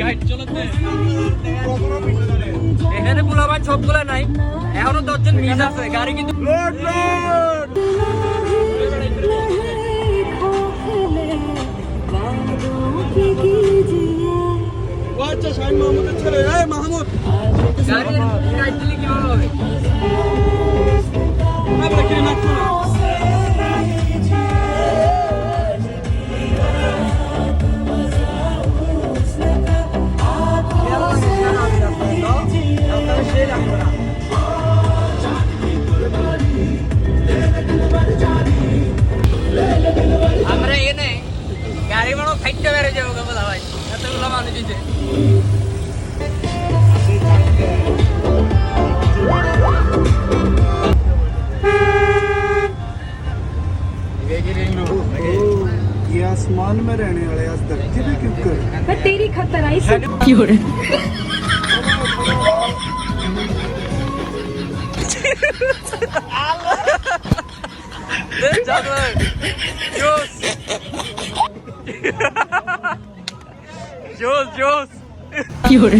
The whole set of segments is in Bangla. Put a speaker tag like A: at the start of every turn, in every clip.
A: গাইড চলতে এখানে পোলাবান সবগুলা নাই। এখনও দশজন মিস আছে গাড়ি কিন্তু
B: আচ্ছা শাহিন মাহমুদের ছেলে। মাহমুদ।
A: গাড়ি কীভাবে হবে গাড়ি বড় ফাইটটা বেড়ে যাবো গো বলা ভাই এতগুলো মানুষ দিতে
B: ये आसमान में रहने वाले आज धरती पे क्यों कर
C: मैं तेरी खतराई से
A: কি করে জোস জোস জোস কি করে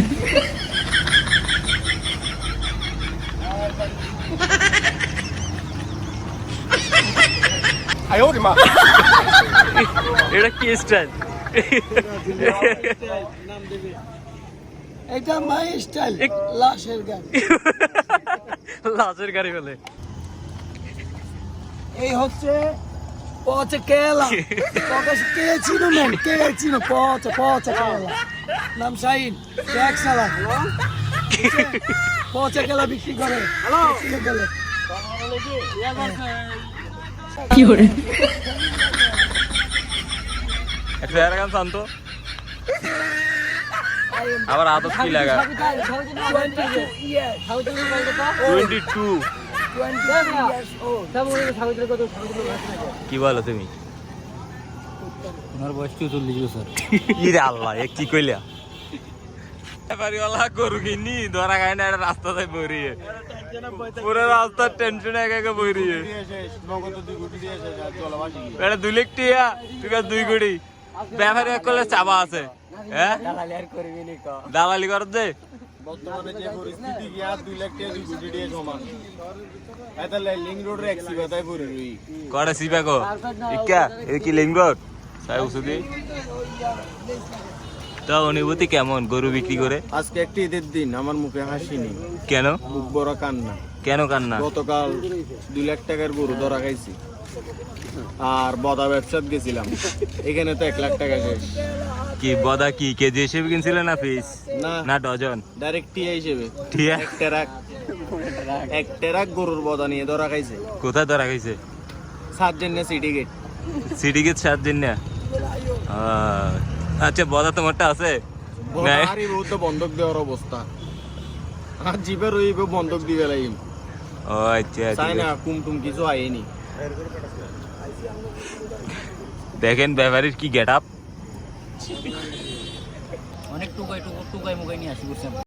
A: এটা কি স্টাইল
B: এটা মাই স্টাইল
A: এক-
B: লাশের গান
A: লাজের গাড়ি বলে
B: এই হচ্ছে পচে কেলা তোকে কে চিনো মেন কে চিনো পচে পচে কেলা নাম শাহিন এক সালা পচে কেলা বিক্রি করে
A: কি করে একটু গান শান্ত আবার আদত কি লাগা টোয়েন্টি টু কি বলো তুমি?
B: ওনার বয়স চল্লিশ বছর।
A: ইরে আল্লাহ এ কি কইলা? ব্যাপারিওয়ালা গরু কিনি ধরা খায় না বইরিয়ে। পুরো রাস্তার টেনশন একা একা বইরিয়ে। এটা দুই লাখ টিয়া তুই কাছে দুই কোটি। ব্যাপারি করলে চাবা আছে হ্যাঁ? দালালি কর দে
D: বর্তমানে যে পরিস্থিতি গিয়া দুই লাখ টাকা দুই কোটি টাকা সমান। তাহলে লিং রোডের এক সিবাতায় পড়ে রই।
A: কড়ে ইকা এ কি লিঙ্গট সাই উসুদি তো অনুভূতি কেমন গরু বিক্রি করে?
D: আজকে একটি ঈদের দিন আমার মুখে হাসি নেই।
A: কেন?
D: মুখ বড় কান্না।
A: কেন কান্না?
D: গতকাল দুই লাখ টাকার গরু ধরা খাইছি। আর বদা ব্যবসাত গেছিলাম। এখানে তো এক লাখ টাকা শেষ।
A: কি বদা কি কেজি হিসেবে কিনছিল না পিস
D: না।
A: না ডজন?
D: ডাইরেক্ট টিয়া হিসেবে।
A: টিয়া?
D: এক টেরাক। এক টেরাক গরুর বদা নিয়ে ধরা খাইছে।
A: কোথায় ধরা খাইছে?
D: সাত জন্য সিটি গেট
A: সিটি গেট সাত দিন না আচ্ছা বদা তোমারটা আছে।
D: আরে বহুত বন্ধক দেওয়ার অবস্থা। আর জিপের ওই বন্ধক দিবে লাইম
A: ও আচ্ছা ঠিক
D: না
A: আছে।
D: কুম কিছু আইনি।
A: দেখেন ব্যাপারীর কি গেট আপ
B: অনেক টুকাই টুকাই মুখাই নিয়ে আসি বুঝছেন?